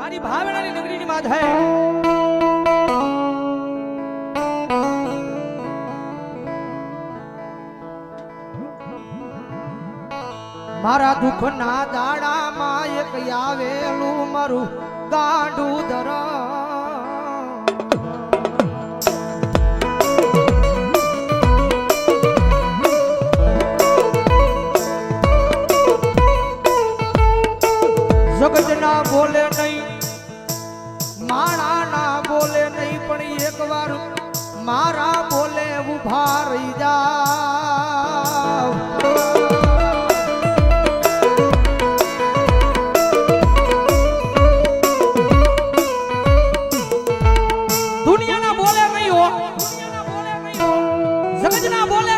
મારી ભાવનાની નગરીની માથે મારા દુઃખના દાડામાં એક આવેલું મારું ગાંડું ધરા જગત ના બોલે નહીં પણ એકવાર, મારા બોલે ઊભા રહી બોલે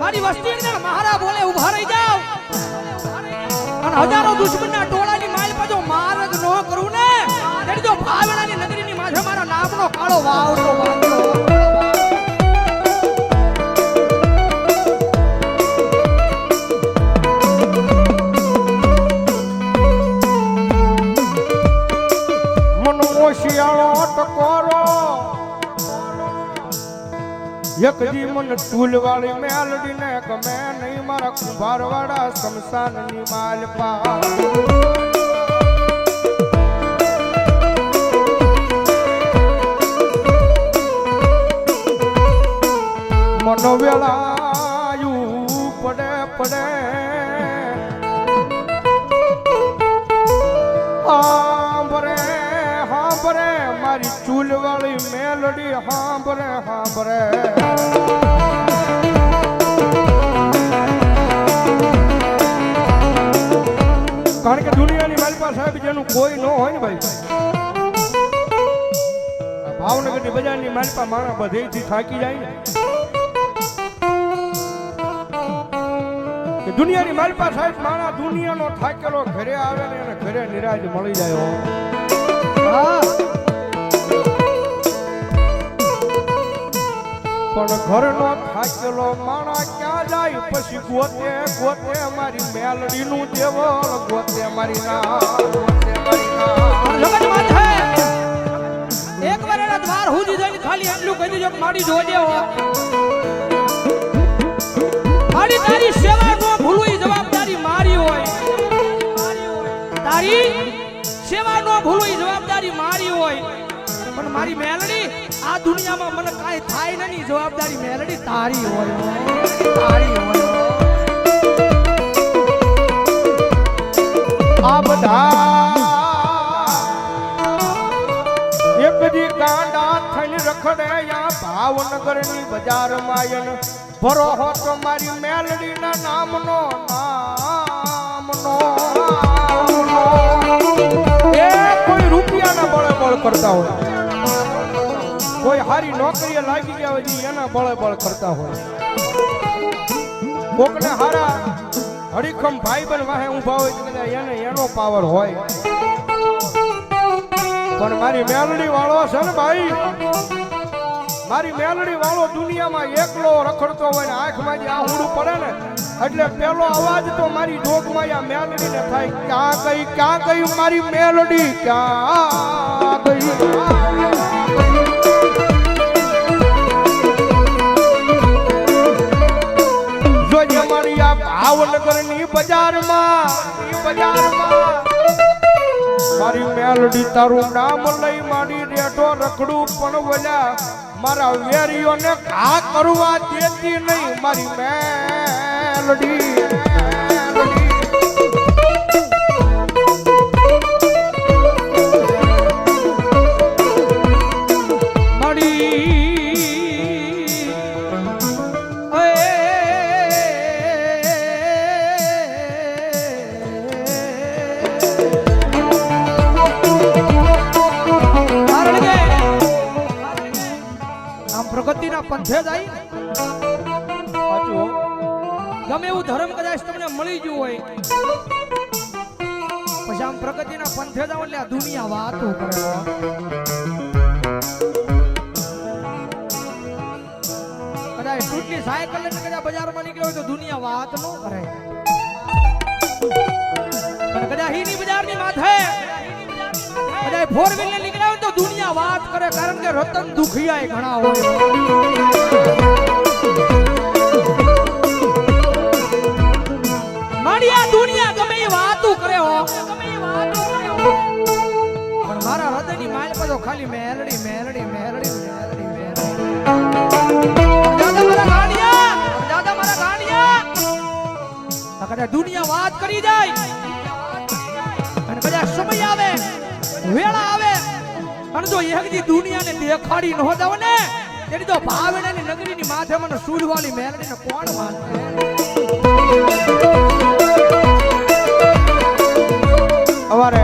મારી વસ્તી અંદર મારા બોલે ઊભા રહી જાવ અને હજારો ટોળાની ભાવનાની નગરીની માથે મારો નામનો કાળો વાવડો એક દી મન ટૂલ વાળી મેલડી ને ગમે નહીં મારા કુંભાર વાળા શમશાનની માલ પા મનો વેળાયું, પડે પડે. હાંભરે હાંભરે, મારી ચૂલવાળી મેલડી, હાંભરે હાંભરે. કારણ કે દુનિયાની મારી પાસે સાહેબ જેનું કોઈ ન હોય ને ભાઈ. ભાવનગરની બજારની મારી પાસે માણસ બધેથી થાકી જાય ને. દુનિયાની મારી પાસે સાહેબ માણા દુનિયાનો થાકેલો ઘરે આવે ને એને ઘરે નિરાજ મળી જાય પણ ઘરનો થાકેલો માણા ક્યાં જાય? પછી ગોતે ગોતે મારી મેલડીનું દેવળ, ગોતે મારી ના એક વાર એના દ્વાર સુધી જઈને ખાલી એટલું કહી દેજો મારી જોજે હો. મારી મેલડી? આ દુનિયામાં મને કાંઈ થાય નહીં. જવાબદારી મેલડી તારી હોય. તારી હોય. આ બધા એક દી ગાંડા ભાવનગરની મારી મેલડીના નામનો નામનો. કોઈ રૂપિયાના બળે બળ કરતા હોય. કોઈ હારી નોકરીએ લાગી ગયા હોય એના બળે બળ કરતા હોય. કોકને હારા હરીખમ ભાઈબંધ વાહે ઊભા હોય કદાચ એને એનો પાવર હોય. પણ મારી મેલડી વાળો છે ને ભાઈ, મારી મેલડી વાળો દુનિયામાં એકલો રખડતો હોય ને આંખમાં જે આહુડું પડે ને, એટલે પેલો અવાજ તો મારી જોગમાં આ મેલડી ને થાય, ક્યાં ગઈ ક્યાં ગઈ મારી મેલડી? ક્યાં ગઈ? મારી આ ભાવનગરની બજારમાં ઈ બજારમાં મારી મેલડી તારું નામ લઈ મારી રેઠો રખડું પણ બોલ્યા મારા વેરીઓને ઘા કરવા દેતી નહીં, મારી મેલડી મેલડી. આમ પંથે જાય. ગમે એવું ધર્મ કદાચ તમને મળી ગયું હોય. પછી આમ પ્રગતિના પંથે જાવ એટલે આ દુનિયા વાતો કરે કદાચ તૂટલી સાયકલ લઈને કદાચ બજારમાં નીકળ્યો હોય તો દુનિયા વાત ન કરે. કદાચ હીની બજારની માથે કદાચ ફોર વ્હીલર નીકળ્યા હોય તો દુનિયા વાત કરે કારણ કે રતન દુખિયા ઘણા હોય. મારી દુનિયા ગમે એ વાતું કરે હો. પણ મારા હૃદયની માલ પર ખાલી મેરડી મેરડી મેરડી મેરડી દુનિયા વાત કરી જાય. અને કદાચ સમય આવે, વેળા આવે અને જો એકદી દુનિયાને દેખાડી ન જાવ ને? તેની તો ભાવનાની નગરીની માથે મને સૂરવાળી મેલડીને કોણ માનશે? અમારે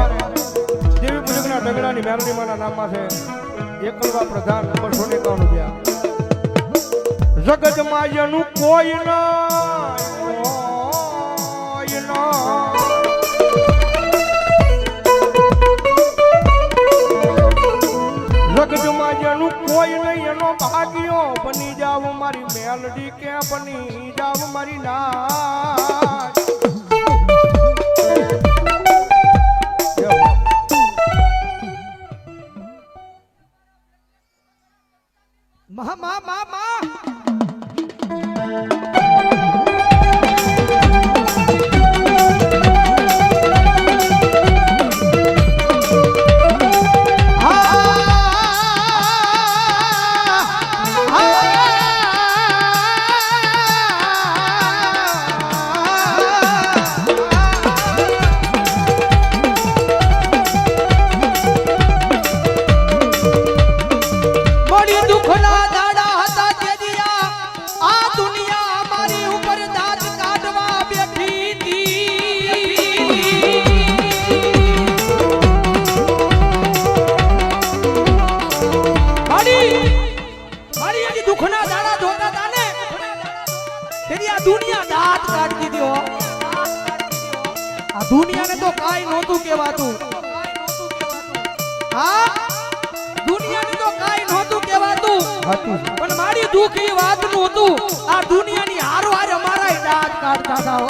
દેવી પૂજકના ડગડાની મેલડીમાના નામમાં છે, એકલવા પ્રધાન બસો ને એકાવન રૂપિયા જગત માયનું કોઈ ના જગતમાં કોઈ નહીં એનો ભાગ્યો બની જાવ મારી મેલડી કે બની જાવ મારી નાચ દુનિયા દાંત કાઢી દીધી. હો આ દુનિયાને તો કાઈ નહોતું કહેવાતું. હા? દુનિયાને તો કાઈ નહોતું કહેવાતું. હતું. પણ મારી દુઃખ એ વાતનું હતું. આ દુનિયાની હારો હારે અમારા દાંત કાઢતા હતા હો.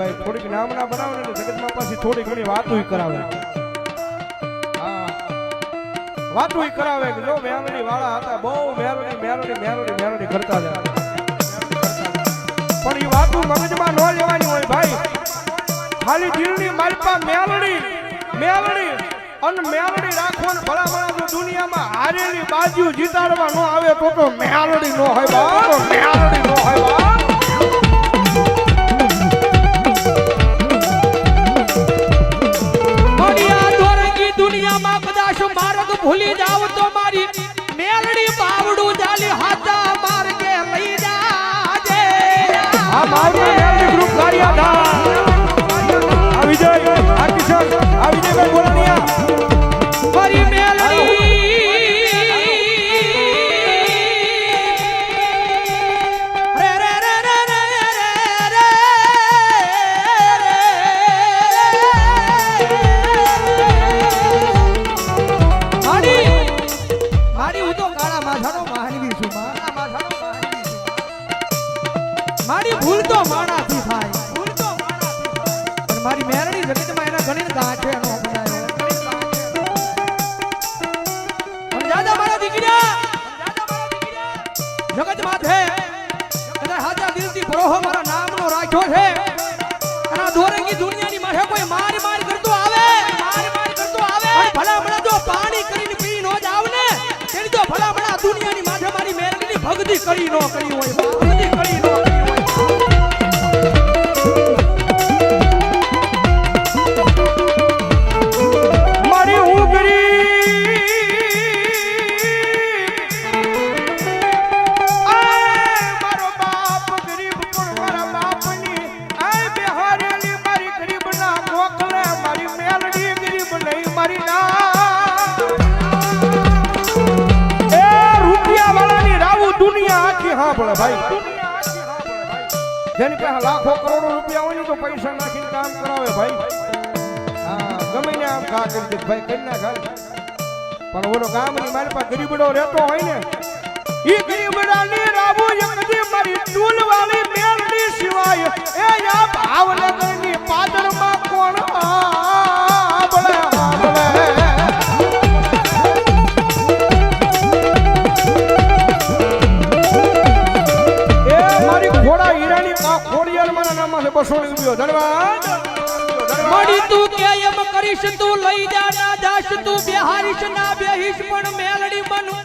ભાઈ, થોડીક નામના બનાવે ને જગતમાં પાછી થોડી ઘણી વાતો કરાવે. વાતો કરાવે કે જો મેરણી વાળા હતા, બહુ મેરણી મેરણી મેરણી મેરણી કરતા હતા. પણ એ વાતો મગજમાં ન લેવાની હોય ભાઈ. ખાલી દિલની માલપા મેલડી મેલડી અને મેલડી રાખો ને ભલા ભલા જો દુનિયામાં હારેલી બાજુ જીતાડવા ન આવે તો તો મેલડી નો હોય બા મેલડી ન હોય બાપ. ભૂલી જાવ તો મારી મેલડી બાવડું જાલી હાથા માર્ગે લઈ જાજે. આ મારું મેલડી ગ્રુપ કાર્યાધાર ભૂલ તો માણાથી થાય. ભૂલ તો માણાથી મારી મેરણી જગતમાં એના ઘણી ગાંઠે નો બનાવ્યો પણ દાદા મારા દીકરા જગત માથે કદાચ હાજા દિલથી પ્રોહો મારા નામનો રાખ્યો છે. અને દોરંગી દુનિયાની માથે કોઈ માર માર કરતો આવે? માર માર કરતો આવે ભલામણા ભલા ભલા જો પાણી કરીને પી નો જ ને, તેની તો ભલા ભલા દુનિયાની માથે મારી મેરડીની ભક્તિ કરી નો કરી હોય. ભક્તિ કરી નો સાંભળે ભાઈ. જેની પાસે લાખો કરોડો રૂપિયા હોય ને તો પૈસા નાખીને કામ કરાવે ભાઈ. ગમે ને આમ ઘા કરી દે ભાઈ, કરી હાલ. પણ ઓલો ગામની મારી પાસે ગરીબડો રહેતો હોય ને, ઈ ગરીબડાની રાબુ એકદી મારી ટૂલવાળી મેલડી સિવાય, એ યા પાદરમાં કોણ આંબળે બસો ધન્યવાદ. મળી તું કે એમ કરીશ, તું લઈ જા, ના જાશ, તું બેહારીશ, ના બેહીશ, પણ મેલડી બનું.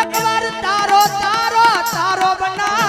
એકવાર તારો તારો તારો બનાવી.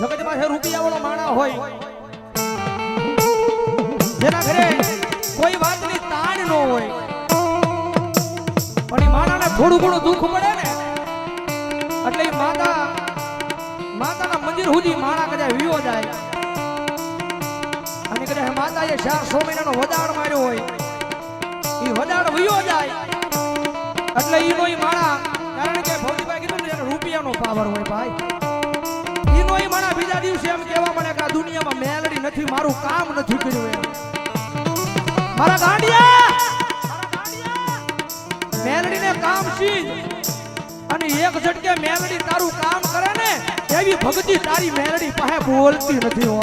જગત પાસે રૂપિયા વાળો માણા હોય. જેના ઘરે કોઈ વાતની તાણ ન હોય. પણ એ માતાને થોડું ઘણું દુઃખ પડે ને, એટલે માતા, માતાના મંદિર સુધી માણા કદાચ વિયો જાય. અને કદાચ માતાએ ચાર સો મહિનાનો વદાડ માર્યો હોય. એ વધાર વિયો જાય. એટલે એ કોઈ માણા, કારણ કે ભૌતિકભાઈ કીધું ને રૂપિયાનો પાવર હોય ભાઈ. ઈનો ઈ બીજા દિવસે એમ કહેવા મને કે આ દુનિયામાં મેલડી નથી, મારું કામ નથી કર્યું એમ. મારા ગાંડિયા! મેલડીને કામ શી અને એક ઝટકે મેલડી તારું કામ કરે ને, એવી ભક્તિ તારી મેલડી પાસે બોલતી નથી હો.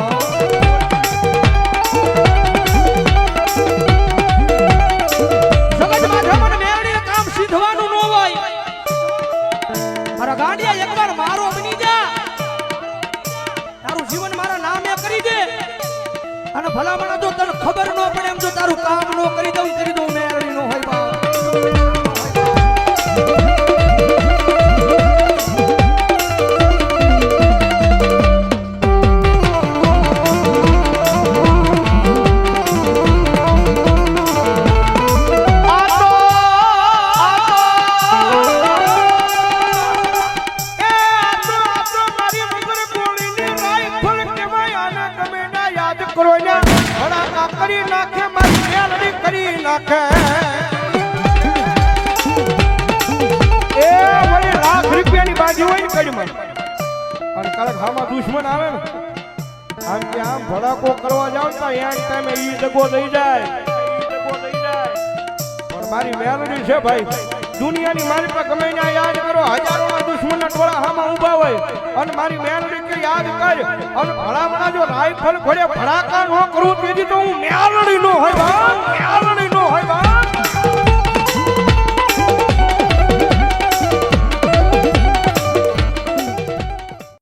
ભલામણ જો તને ખબર ન પડે એમ જો તારું કામ ન કરી દઉં કે આમ ભડાકો કરવા જાવ ને તો એન ટાઈમે ઈ દગો થઈ જાય. પણ મારી મેલડી છે ભાઈ, દુનિયાની મારી પર ગમે ત્યાં યાદ કરો હજારોના દુશ્મનના ટોળા હામાં ઊભા હોય અને મારી મેલડી કે યાદ કર, અને ભલામણા જો રાઈફલ ઘોડે ભડાકા ન કરું, તેથી તો હું મેલડી નો હોય ભાઈ